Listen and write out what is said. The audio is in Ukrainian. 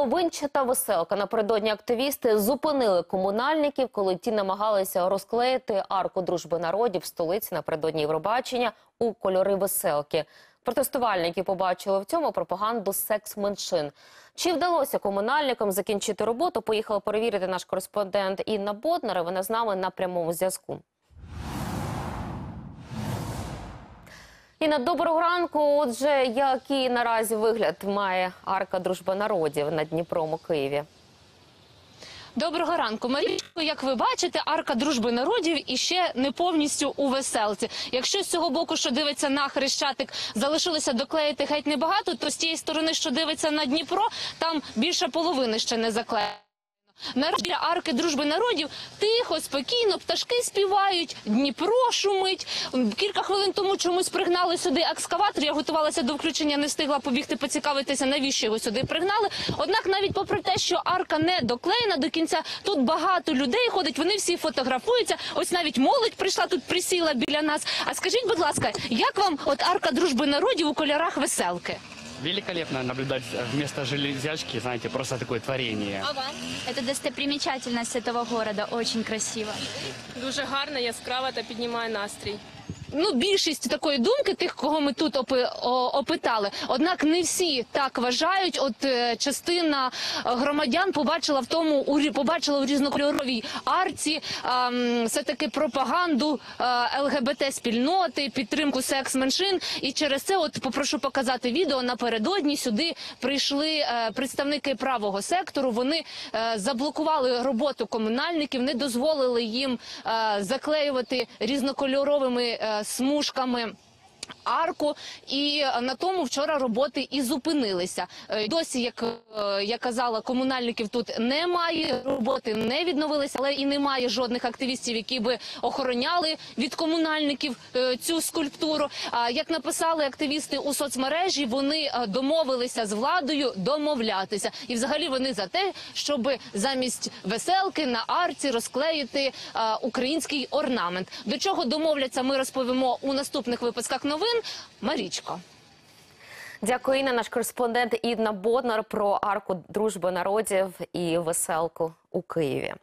Половинчата веселка напередодні активісти зупинили комунальників, коли ті намагалися розклеїти арку дружби народів в столиці напередодні Євробачення у кольори веселки. Протестувальники побачили в цьому пропаганду секс-меншин. Чи вдалося комунальникам закінчити роботу? Поїхала перевірити наш кореспондент Інна Боднар. Вона з нами на прямому зв'язку. Інна, доброго ранку. Отже, який наразі вигляд має арка дружби народів над Дніпром у Києві? Доброго ранку, Марічко. Як ви бачите, арка дружби народів іще не повністю у веселці. Якщо з цього боку, що дивиться на хрещатик, залишилося доклеїти геть небагато, то з тієї сторони, що дивиться на Дніпро, там більше половини ще не заклеєно. Наразі біля арки дружби народів тихо, спокійно, пташки співають, Дніпро шумить. Кілька хвилин тому чомусь пригнали сюди екскаватор. Я готувалася до включення, не встигла побігти поцікавитися, навіщо його сюди пригнали. Однак, навіть попри те, що арка не доклеєна до кінця, тут багато людей ходить. Вони всі фотографуються. Ось навіть молодь прийшла тут, присіла біля нас. А скажіть, будь ласка, як вам от арка дружби народів у кольорах веселки? Великолепно наблюдать вместо железячки, знаете, просто такое творение. А вам? Это достопримечательность этого города, очень красиво. Дуже гарно, яскраво та піднімає настрій. Ну, більшість такої думки тих, кого ми тут опи, о, опитали. Однак не всі так вважають. От е, частина е, громадян побачила в тому у побачила у різнокольоровій арці все таки пропаганду е, ЛГБТ спільноти, підтримку секс меншин. І через це, от попрошу показати відео. Напередодні сюди прийшли е, представники правого сектору. Вони е, заблокували роботу комунальників, не дозволили їм е, заклеювати різнокольоровими е, смужками. Арку і на тому вчора роботи і зупинилися. Е, Досі, як е, я казала, комунальників тут немає роботи, не відновилися, але і немає жодних активістів, які би охороняли від комунальників е, цю скульптуру. Як написали активісти у соцмережі, вони домовилися з владою домовлятися, і взагалі вони за те, щоб замість веселки на арці розклеїти український орнамент. До чого домовляться, ми розповімо у наступних випусках новин. Марічко. Дякую, Інна. Наш кореспондент Інна Боднар про арку дружби народів і веселку у Києві.